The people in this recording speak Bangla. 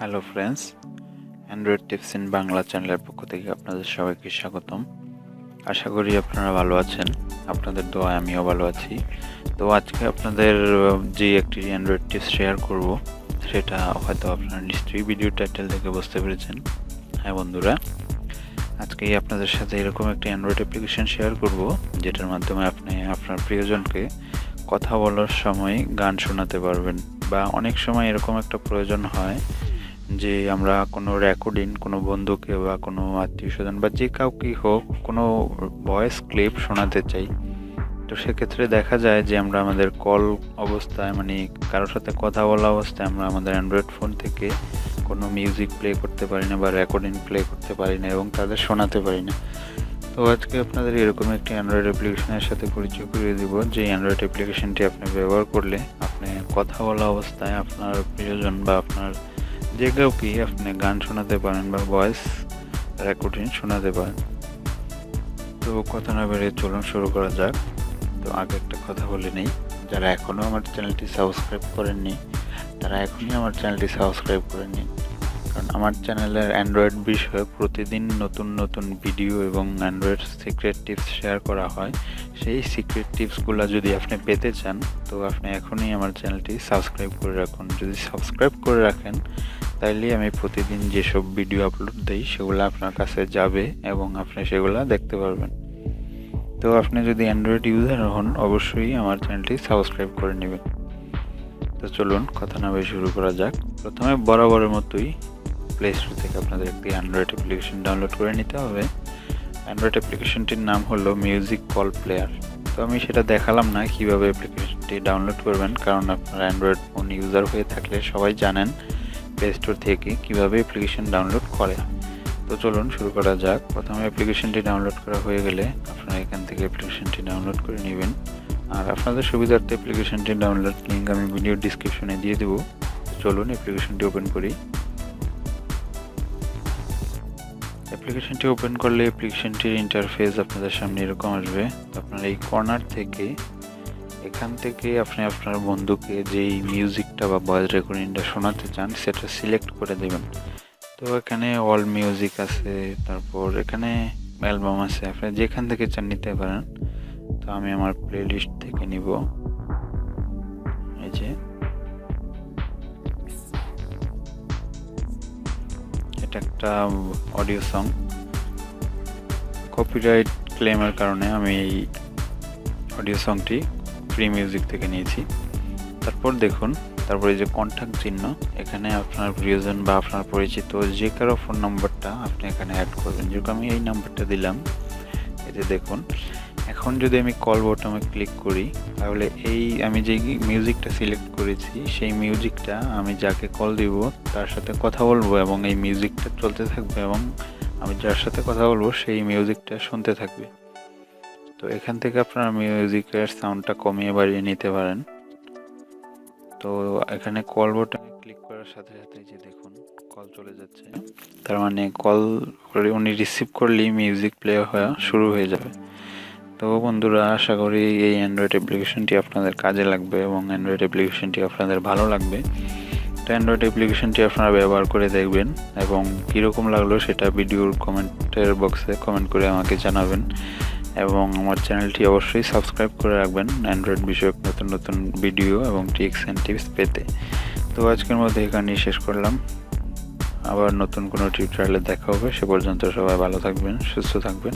Hello friends Android tips in Bangla চ্যানেলের পক্ষ থেকে আপনাদের সবাইকে স্বাগতম। আশা করি আপনারা ভালো আছেন। আপনাদের দোয়ায় আমিও ভালো আছি। তো আজকে আপনাদের যে একটি অ্যান্ড্রয়েড টিপস শেয়ার করব, সেটা হয়তো আপনারা নিশ্চয়ই ভিডিও টাইটেল থেকে বুঝতে পেরেছেন। হ্যাঁ বন্ধুরা, আজকেই আপনাদের সাথে এরকম একটি অ্যান্ড্রয়েড অ্যাপ্লিকেশন শেয়ার করব, যেটার মাধ্যমে আপনি আপনার প্রিয়জনকে কথা বলার সময় গান শোনাতে পারবেন, বা অনেক সময় এরকম একটা প্রয়োজন হয় যে আমরা কোনো রেকর্ডিং কোনো বন্ধুকে বা কোনো আত্মীয় স্বজন বা যে কাউকেই হোক কোনো ভয়েস ক্লিপ শোনাতে চাই। তো সেক্ষেত্রে দেখা যায় যে আমরা আমাদের কল অবস্থায় মানে কারোর সাথে কথা বলা অবস্থায় আমরা আমাদের অ্যান্ড্রয়েড ফোন থেকে কোনো মিউজিক প্লে করতে পারি না বা রেকর্ডিং প্লে করতে পারি না এবং তাদের শোনাতে পারি না। তো আজকে আপনাদের এরকম একটি অ্যান্ড্রয়েড অ্যাপ্লিকেশনের সাথে পরিচয় করিয়ে দিব, যে অ্যান্ড্রয়েড অ্যাপ্লিকেশনটি আপনি ব্যবহার করলে আপনি কথা বলা অবস্থায় আপনার প্রিয়জন বা আপনার যে কাউকেই আপনি গান শোনাতে পারেন বা ভয়েস রেকর্ডিং শোনাতে পারেন? তো কথা না বেরিয়ে চলুন, শুরু করা যাক। তো আগে একটা কথা বলে নিই, যারা এখনও আমার চ্যানেলটি সাবস্ক্রাইব করেননি, তারা এখনই আমার চ্যানেলটি সাবস্ক্রাইব করে নিন। কারণ আমার চ্যানেলের অ্যান্ড্রয়েড বিষয়ে প্রতিদিন নতুন নতুন ভিডিও এবং অ্যান্ড্রয়েড সিক্রেট টিপস শেয়ার করা হয়। সেই সিক্রেট টিপসগুলো যদি আপনি পেতে চান, তো আপনি এখনই আমার চ্যানেলটি সাবস্ক্রাইব করে রাখুন। যদি সাবস্ক্রাইব করে রাখেন তাইলে আমি প্রতিদিন যেসব ভিডিও আপলোড দিই, সেগুলো আপনার কাছে যাবে এবং আপনি সেগুলো দেখতে পারবেন। তো আপনি যদি অ্যান্ড্রয়েড ইউজার হন, অবশ্যই আমার চ্যানেলটি সাবস্ক্রাইব করে নেবেন। তো চলুন, কথা না শুরু করা যাক। প্রথমে বরাবরের মতোই প্লে স্টোর থেকে আপনাদের একটি অ্যান্ড্রয়েড অ্যাপ্লিকেশন ডাউনলোড করে নিতে হবে। অ্যান্ড্রয়েড অ্যাপ্লিকেশনটির নাম হলো মিউজিক কল প্লেয়ার তো আমি সেটা দেখালাম না কীভাবে অ্যাপ্লিকেশনটি ডাউনলোড করবেন, কারণ আপনারা অ্যান্ড্রয়েড ফোন ইউজার হয়ে থাকলে সবাই জানেন প্লে স্টোর থেকে কীভাবে অ্যাপ্লিকেশন ডাউনলোড করে। তো চলুন শুরু করা যাক। প্রথমে অ্যাপ্লিকেশনটি ডাউনলোড করা হয়ে গেলে আপনারা এখান থেকে অ্যাপ্লিকেশনটি ডাউনলোড করে নেবেন। আর আপনাদের সুবিধার্থে অ্যাপ্লিকেশনটি ডাউনলোড লিঙ্ক আমি ভিডিও ডিসক্রিপশনে দিয়ে দেবো। চলুন অ্যাপ্লিকেশনটি ওপেন করি। অ্যাপ্লিকেশনটি ওপেন করলে অ্যাপ্লিকেশনটির ইন্টারফেস আপনাদের সামনে এরকম আসবে। আপনারা এই কর্নার থেকে, এখান থেকে আপনি আপনার বন্ধুকে যেই মিউজিকটা বা ভয়েস রেকর্ডিংটা শোনাতে চান, সেটা সিলেক্ট করে দেবেন। তো এখানে অল মিউজিক আছে, তারপর এখানে অ্যালবাম আছে, আপনি যেখান থেকে চান নিতে পারেন। তো আমি আমার প্লে লিস্ট থেকে নিব। একটা অডিও সং কপিরাইট ক্লেমের কারণে আমি এই অডিও সংটি ফ্রি মিউজিক থেকে নিয়েছি। তারপর দেখুন, তারপরে যে কন্ট্যাক্ট চিহ্ন, এখানে আপনার প্রিয়জন বা আপনার পরিচিত যে কারও ফোন নাম্বারটা আপনি এখানে অ্যাড করবেন। যেরকম আমি এই নাম্বারটা দিলাম এতে দেখুন এখন যদি আমি কল বটমে ক্লিক করি, তাহলে এই আমি যে মিউজিকটা সিলেক্ট করেছি, সেই মিউজিকটা আমি যাকে কল দিব, তার সাথে কথা বলব এবং এই মিউজিকটা চলতে থাকবে এবং আমি যার সাথে কথা বলব, সেই মিউজিকটা শুনতে থাকবে। তো এখান থেকে আপনারা মিউজিকের সাউন্ডটা কমিয়ে বাড়িয়ে নিতে পারেন। তো এখানে কল বটনে ক্লিক করার সাথে সাথে যে দেখুন কল চলে যাচ্ছে। তার মানে কল উনি রিসিভ করলেই মিউজিক প্লে হওয়া শুরু হয়ে যাবে। তো বন্ধুরা, আশা করি এই অ্যান্ড্রয়েড অ্যাপ্লিকেশনটি আপনাদের কাজে লাগবে এবং অ্যান্ড্রয়েড অ্যাপ্লিকেশনটি আপনাদের ভালো লাগবে। তো অ্যান্ড্রয়েড অ্যাপ্লিকেশনটি আপনারা ব্যবহার করে দেখবেন এবং কীরকম লাগল সেটা ভিডিওর কমেন্টের বক্সে কমেন্ট করে আমাকে জানাবেন এবং আমার চ্যানেলটি অবশ্যই সাবস্ক্রাইব করে রাখবেন অ্যান্ড্রয়েড বিষয়ক নতুন নতুন ভিডিও এবং ট্রিক্স অ্যান্ড টিপস পেতে। তো আজকের মধ্যে এখানেই শেষ করলাম। আবার নতুন কোনো টিউটোরিয়ালে দেখা হবে। সে পর্যন্ত সবাই ভালো থাকবেন, সুস্থ থাকবেন।